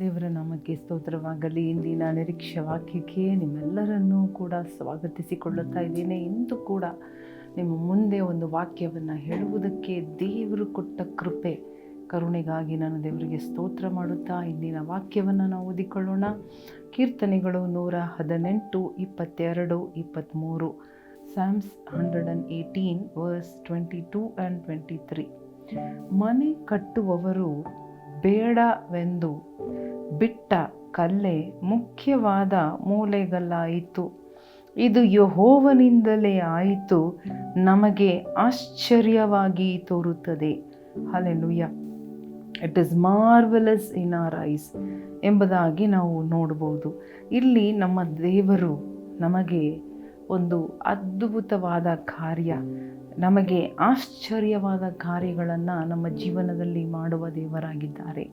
ದೇವರ ನಾಮಕ್ಕೆ ಸ್ತೋತ್ರವಾಗಲಿ. ಇಂದಿನ ನಿರೀಕ್ಷೆ ವಾಕ್ಯಕ್ಕೆ ನಿಮ್ಮೆಲ್ಲರನ್ನೂ ಕೂಡ ಸ್ವಾಗತಿಸಿಕೊಳ್ಳುತ್ತಾ ಇದ್ದೇನೆ. ಇಂದು ಕೂಡ ನಿಮ್ಮ ಮುಂದೆ ಒಂದು ವಾಕ್ಯವನ್ನು ಹೇಳುವುದಕ್ಕೆ ದೇವರು ಕೊಟ್ಟ ಕೃಪೆ, ಕರುಣೆಗಾಗಿ ನಾನು ದೇವರಿಗೆ ಸ್ತೋತ್ರ ಮಾಡುತ್ತಾ ಇಂದಿನ ವಾಕ್ಯವನ್ನು ನಾವು ಓದಿಕೊಳ್ಳೋಣ. ಕೀರ್ತನೆಗಳು ನೂರ ಹದಿನೆಂಟು, ಇಪ್ಪತ್ತೆರಡು ಇಪ್ಪತ್ತ್ಮೂರು Psalms hundred and eighteen verses twenty two and twenty three ಮನೆ ಕಟ್ಟುವವರು ಬೇಡವೆಂದು ಬಿಟ್ಟ ಕಲ್ಲೆ ಮುಖ್ಯವಾದ ಮೂಲೆಗಲ್ಲಾಯಿತು ಇದು ಯಹೋವನಿಂದಲೇ ಆಯಿತು. ನಮಗೆ ಆಶ್ಚರ್ಯವಾಗಿ ತೋರುತ್ತದೆ. Hallelujah it is marvellous in our eyes ಎಂಬುದಾಗಿ ನಾವು ನೋಡ್ಬೋದು ಇಲ್ಲಿ ನಮ್ಮ ದೇವರು ನಮಗೆ ಒಂದು ಅದ್ಭುತವಾದ ಕಾರ್ಯ. ನಮಗೆ ಆಶ್ಚರ್ಯವಾದ ಕಾರ್ಯಗಳನ್ನು ನಮ್ಮ ಜೀವನದಲ್ಲಿ ಮಾಡುವ ದೇವರಾಗಿದ್ದಾರೆ.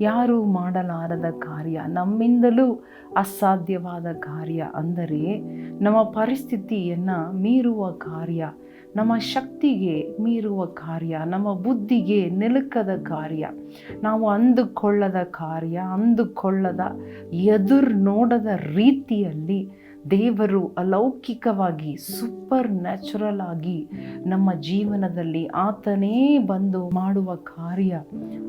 ಯಾರು ಮಾಡಲಾರದ ಕಾರ್ಯ, ನಮ್ಮಿಂದಲೂ ಅಸಾಧ್ಯವಾದ ಕಾರ್ಯ ಅಂದರೆ ನಮ್ಮ ಪರಿಸ್ಥಿತಿಯನ್ನು ಮೀರುವ ಕಾರ್ಯ, ನಮ್ಮ ಶಕ್ತಿಗೆ ಮೀರುವ ಕಾರ್ಯ, ನಮ್ಮ ಬುದ್ಧಿಗೆ ನಿಲುಕದ ಕಾರ್ಯ. ನಾವು ಅಂದುಕೊಳ್ಳದ ಕಾರ್ಯ, ಅಂದುಕೊಳ್ಳದ ಎದುರು ನೋಡದ ರೀತಿಯಲ್ಲಿ ದೇವರು ಅಲೌಕಿಕವಾಗಿ ಸೂಪರ್ ನ್ಯಾಚುರಲ್ ಆಗಿ ನಮ್ಮ ಜೀವನದಲ್ಲಿ ಆತನೇ ಬಂದು ಮಾಡುವ ಕಾರ್ಯ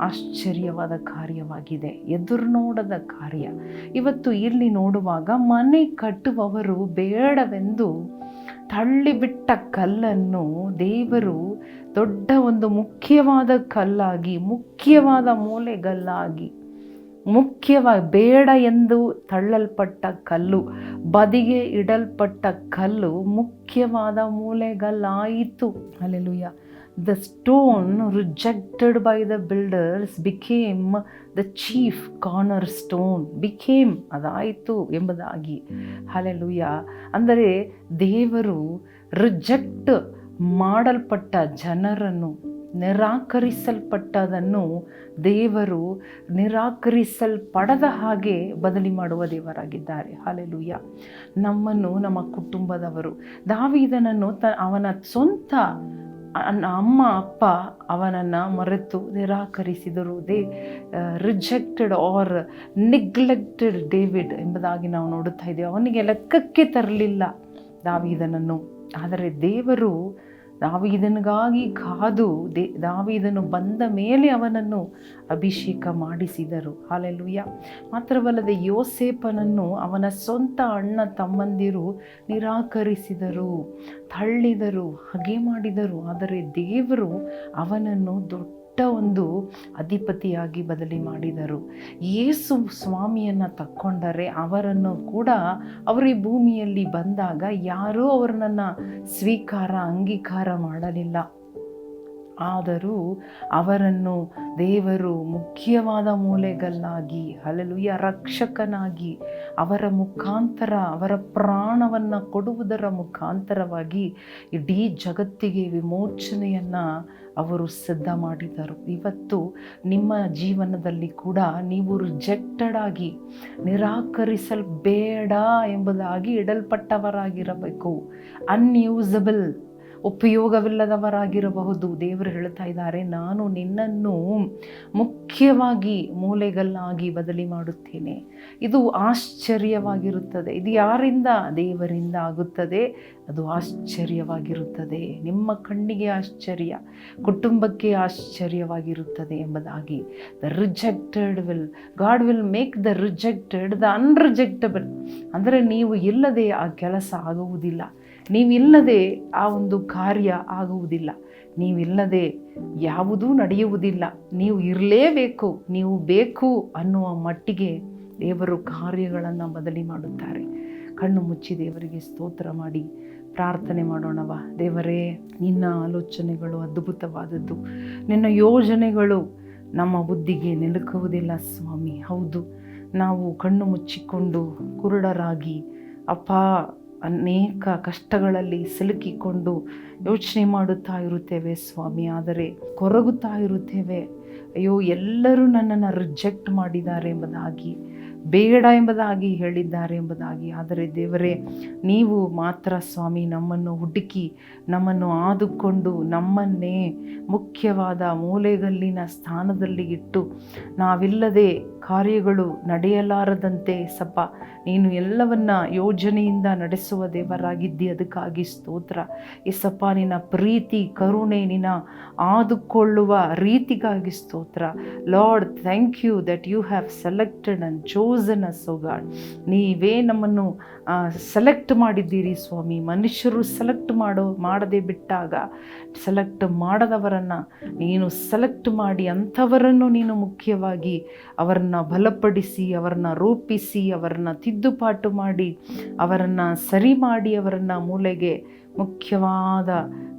ಆಶ್ಚರ್ಯವಾದ ಕಾರ್ಯವಾಗಿದೆ, ಎದುರು ನೋಡದ ಕಾರ್ಯ. ಇವತ್ತು ಇಲ್ಲಿ ನೋಡುವಾಗ ಮನೆ ಕಟ್ಟುವವರು ಬೇಡವೆಂದು ತಳ್ಳಿಬಿಟ್ಟ ಕಲ್ಲನ್ನು ದೇವರು ದೊಡ್ಡ ಒಂದು ಮುಖ್ಯವಾದ ಕಲ್ಲಾಗಿ, ಮುಖ್ಯವಾದ ಮೂಲೆಗಲ್ಲಾಗಿ ಮುಖ್ಯವಾಗಿ ಬೇಡ ಎಂದು ತಳ್ಳಲ್ಪಟ್ಟ ಕಲ್ಲು, ಬದಿಗೆ ಇಡಲ್ಪಟ್ಟ ಕಲ್ಲು ಮುಖ್ಯವಾದ ಮೂಲೆಗಲ್ಲಾಯಿತು alleluia the stone rejected by the builders became the chief corner stone became ಅದಾಯಿತು ಎಂಬುದಾಗಿ. ಅಲ್ಲೆಲುಯ್ಯ ಅಂದರೆ ದೇವರು ರಿಜೆಕ್ಟ್ ಮಾಡಲ್ಪಟ್ಟ ಜನರನ್ನು ನಿರಾಕರಿಸಲ್ಪಟ್ಟದನ್ನು ದೇವರು ನಿರಾಕರಿಸಲ್ಪಡದ ಹಾಗೆ ಬದಲಿ ಮಾಡುವ ದೇವರಾಗಿದ್ದಾರೆ. ಹಾಲೆಲುಯ್ಯ ನಮ್ಮನ್ನು, ನಮ್ಮ ಕುಟುಂಬದವರು, ದಾವಿದನನ್ನು ತ, ಅವನ ಸ್ವಂತ ಅಮ್ಮ, ಅಪ್ಪ ಅವನನ್ನು ಮರೆತು ನಿರಾಕರಿಸಿದರು. They rejected or neglected David ಎಂಬುದಾಗಿ ನಾವು ನೋಡುತ್ತಾ ಇದ್ದೇವೆ. ಅವನಿಗೆ ಲೆಕ್ಕಕ್ಕೆ ತರಲಿಲ್ಲ ದಾವಿದನನ್ನು. ಆದರೆ ದೇವರು ದಾವಿದನಿಗಾಗಿ ಕಾದು ದೇ, ದಾವಿದನು ಬಂದ ಮೇಲೆ ಅವನನ್ನು ಅಭಿಷೇಕ ಮಾಡಿಸಿದರು. ಹಾಲೆಲುಯ್ಯ ಮಾತ್ರವಲ್ಲದೆ ಯೋಸೇಪನನ್ನು ಅವನ ಸ್ವಂತ ಅಣ್ಣ ತಮ್ಮಂದಿರು ನಿರಾಕರಿಸಿದರು, ತಳ್ಳಿದರು, ಹಗೆ ಮಾಡಿದರು. ಆದರೆ ದೇವರು ಅವನನ್ನು ದೊಡ್ಡ ಒಂದು ಅಧಿಪತಿಯಾಗಿ ಬದಲಿ ಮಾಡಿದರು. ಯೇಸು ಸ್ವಾಮಿಯನ್ನು ತಕ್ಕೊಂಡರೆ ಅವರನ್ನು ಕೂಡ ಅವರು ಭೂಮಿಯಲ್ಲಿ ಬಂದಾಗ ಯಾರೂ ಅವರನ್ನು ಸ್ವೀಕಾರ, ಅಂಗೀಕಾರ ಮಾಡಲಿಲ್ಲ. ಆದರೂ ಅವರನ್ನು ದೇವರು ಮುಖ್ಯವಾದ ಮೂಲೆಗಲ್ಲಾಗಿ ಹಲಲುಯ ರಕ್ಷಕನಾಗಿ ಅವರ ಮುಖಾಂತರ, ಅವರ ಪ್ರಾಣವನ್ನು ಕೊಡುವುದರ ಮುಖಾಂತರವಾಗಿ ಇಡೀ ಜಗತ್ತಿಗೆ ವಿಮೋಚನೆಯನ್ನು ಅವರು ಸಿದ್ಧ ಮಾಡಿದರು. ಇವತ್ತು ನಿಮ್ಮ ಜೀವನದಲ್ಲಿ ಕೂಡ ನೀವು ರಿಜೆಕ್ಟೆಡ್ ಆಗಿ ನಿರಾಕರಿಸಲ್ಬೇಡ ಎಂಬುದಾಗಿ ಇಡಲ್ಪಟ್ಟವರಾಗಿರಬೇಕು. ಅನ್ಯೂಸಬಲ್ ಉಪಯೋಗವಿಲ್ಲದವರಾಗಿರಬಹುದು. ದೇವರು ಹೇಳ್ತಾ ಇದ್ದಾರೆ, ನಾನು ನಿನ್ನನ್ನು ಮುಖ್ಯವಾಗಿ ಮೂಲೆಗಲ್ಲಾಗಿ ಬದಲಿ ಮಾಡುತ್ತೇನೆ. ಇದು ಆಶ್ಚರ್ಯವಾಗಿರುತ್ತದೆ. ಇದು ಯಾರಿಂದ? ದೇವರಿಂದ ಆಗುತ್ತದೆ. ಅದು ಆಶ್ಚರ್ಯವಾಗಿರುತ್ತದೆ. ನಿಮ್ಮ ಕಣ್ಣಿಗೆ ಆಶ್ಚರ್ಯ, ಕುಟುಂಬಕ್ಕೆ ಆಶ್ಚರ್ಯವಾಗಿರುತ್ತದೆ ಎಂಬುದಾಗಿ. The rejected will God will make the rejected the unrejectable ಅಂದರೆ ನೀವು ಇಲ್ಲದೆ ಆ ಕೆಲಸ ಆಗುವುದಿಲ್ಲ. ನೀವಿಲ್ಲದೆ ಆ ಒಂದು ಕಾರ್ಯ ಆಗುವುದಿಲ್ಲ. ನೀವಿಲ್ಲದೆ ಯಾವುದೂ ನಡೆಯುವುದಿಲ್ಲ. ನೀವು ಇರಲೇಬೇಕು, ನೀವು ಬೇಕು ಅನ್ನುವ ಮಟ್ಟಿಗೆ ದೇವರು ಕಾರ್ಯಗಳನ್ನು ಬದಲಿ ಮಾಡುತ್ತಾರೆ. ಕಣ್ಣು ಮುಚ್ಚಿ ದೇವರಿಗೆ ಸ್ತೋತ್ರ ಮಾಡಿ, ಪ್ರಾರ್ಥನೆ ಮಾಡೋಣವ ದೇವರೇ, ನಿನ್ನ ಆಲೋಚನೆಗಳು ಅದ್ಭುತವಾದದ್ದು. ನಿನ್ನ ಯೋಜನೆಗಳು ನಮ್ಮ ಬುದ್ಧಿಗೆ ನಿಲುಕುವುದಿಲ್ಲ ಸ್ವಾಮಿ. ಹೌದು, ನಾವು ಕಣ್ಣು ಮುಚ್ಚಿಕೊಂಡು ಕುರುಡರಾಗಿ, ಅಪ್ಪ ಅನೇಕ ಕಷ್ಟಗಳಲ್ಲಿ ಸಿಲುಕಿಕೊಂಡು ಯೋಚನೆ ಮಾಡುತ್ತಾ ಇರುತ್ತೇವೆ ಸ್ವಾಮಿ, ಆದರೆ ಕೊರಗುತ್ತಾ ಇರುತ್ತೇವೆ. ಅಯ್ಯೋ, ಎಲ್ಲರೂ ನನ್ನನ್ನು ರಿಜೆಕ್ಟ್ ಮಾಡಿದ್ದಾರೆ ಎಂಬುದಾಗಿ. ಬೇಡ ಎಂಬುದಾಗಿ ಹೇಳಿದ್ದಾರೆ ಎಂಬುದಾಗಿ. ಆದರೆ ದೇವರೇ, ನೀವು ಮಾತ್ರ ಸ್ವಾಮಿ ನಮ್ಮನ್ನು ಹುಡುಕಿ ನಮ್ಮನ್ನು ಆದುಕೊಂಡು ನಮ್ಮನ್ನೇ ಮುಖ್ಯವಾದ ಮೂಲೆಗಲ್ಲಿನ ಸ್ಥಾನದಲ್ಲಿ ಇಟ್ಟು ನಾವಿಲ್ಲದೆ ಕಾರ್ಯಗಳು ನಡೆಯಲಾರದಂತೆ ಸಪ್ಪ, ನೀನು ಎಲ್ಲವನ್ನ ಯೋಜನೆಯಿಂದ ನಡೆಸುವ ದೇವರಾಗಿದ್ದಿ, ಅದಕ್ಕಾಗಿ ಸ್ತೋತ್ರ. ಎಸಪ್ಪ ನಿನ್ನ ಪ್ರೀತಿ, ಕರುಣೆ ನಿನ್ನ ಆದುಕೊಳ್ಳುವ ರೀತಿಗಾಗಿ ಸ್ತೋತ್ರ. Lord, thank you that you have selected and chosen us God ನೀವೇ ನಮ್ಮನ್ನು ಸೆಲೆಕ್ಟ್ ಮಾಡಿದ್ದೀರಿ ಸ್ವಾಮಿ. ಮನುಷ್ಯರು ಸೆಲೆಕ್ಟ್ ಮಾಡೋ, ಮಾಡದೆ ಬಿಟ್ಟಾಗ ಸೆಲೆಕ್ಟ್ ಮಾಡದವರನ್ನು ನೀನು ಸೆಲೆಕ್ಟ್ ಮಾಡಿ ಅಂಥವರನ್ನು ನೀನು ಮುಖ್ಯವಾಗಿ ಅವರನ್ನು ಬಲಪಡಿಸಿ, ಅವರನ್ನು ರೂಪಿಸಿ, ಅವರನ್ನು ತಿದ್ದುಪಾಟು ಮಾಡಿ, ಅವರನ್ನು ಸರಿ ಮಾಡಿ, ಅವರನ್ನು ಮೂಲೆಗೆ ಮುಖ್ಯವಾದ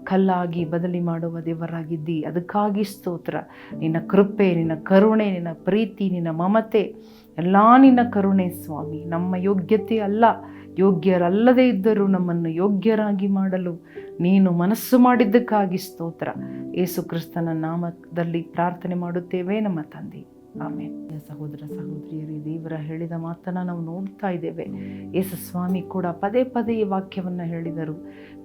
ಕಲ್ಲಾಗಿ ಬದಲಿ ಮಾಡುವ ದೇವರಾಗಿದ್ದಿ. ಅದಕ್ಕಾಗಿ ಸ್ತೋತ್ರ. ನಿನ್ನ ಕೃಪೆ, ನಿನ್ನ ಕರುಣೆ, ನಿನ್ನ ಪ್ರೀತಿ, ನಿನ್ನ ಮಮತೆ ಎಲ್ಲ ನಿನ್ನ ಕರುಣೆ ಸ್ವಾಮಿ, ನಮ್ಮ ಯೋಗ್ಯತೆ ಅಲ್ಲ. ಯೋಗ್ಯರಲ್ಲದೇ ಇದ್ದರೂ ನಮ್ಮನ್ನು ಯೋಗ್ಯರಾಗಿ ಮಾಡಲು ನೀನು ಮನಸ್ಸು ಮಾಡಿದ್ದಕ್ಕಾಗಿ ಸ್ತೋತ್ರ. ಏಸು ಕ್ರಿಸ್ತನ ನಾಮದಲ್ಲಿ ಪ್ರಾರ್ಥನೆ ಮಾಡುತ್ತೇವೆ ನಮ್ಮ ತಂದೆ. ಆಮೇಲೆ ಸಹೋದರ ಸಹೋದರಿಯರೇ, ದೇವರ ಹೇಳಿದ ಮಾತನ್ನು ನಾವು ನೋಡ್ತಾ ಇದ್ದೇವೆ. ಯೇಸು ಸ್ವಾಮಿ ಕೂಡ ಪದೇ ಪದೇ ಈ ವಾಕ್ಯವನ್ನು ಹೇಳಿದರು.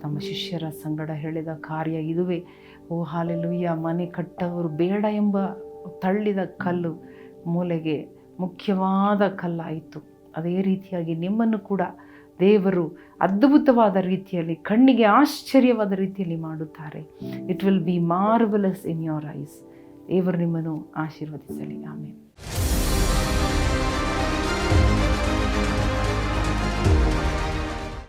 ತಮ್ಮ ಶಿಷ್ಯರ ಸಂಗಡ ಹೇಳಿದ ಕಾರ್ಯ ಇದುವೇ. ಓ ಹಾಲೆಲುಯ್ಯ ಮನೆ ಕಟ್ಟವರು ಬೇಡ ಎಂಬ ತಳ್ಳಿದ ಕಲ್ಲು ಮೂಲೆಗೆ ಮುಖ್ಯವಾದ ಕಲ್ಲಾಯಿತು. ಅದೇ ರೀತಿಯಾಗಿ ನಿಮ್ಮನ್ನು ಕೂಡ ದೇವರು ಅದ್ಭುತವಾದ ರೀತಿಯಲ್ಲಿ, ಕಣ್ಣಿಗೆ ಆಶ್ಚರ್ಯವಾದ ರೀತಿಯಲ್ಲಿ ಮಾಡುತ್ತಾರೆ. It will be marvellous in your eyes ದೇವರು ನಿಮ್ಮನ್ನು ಆಶೀರ್ವದಿಸಲಿ. ಆಮೇಲೆ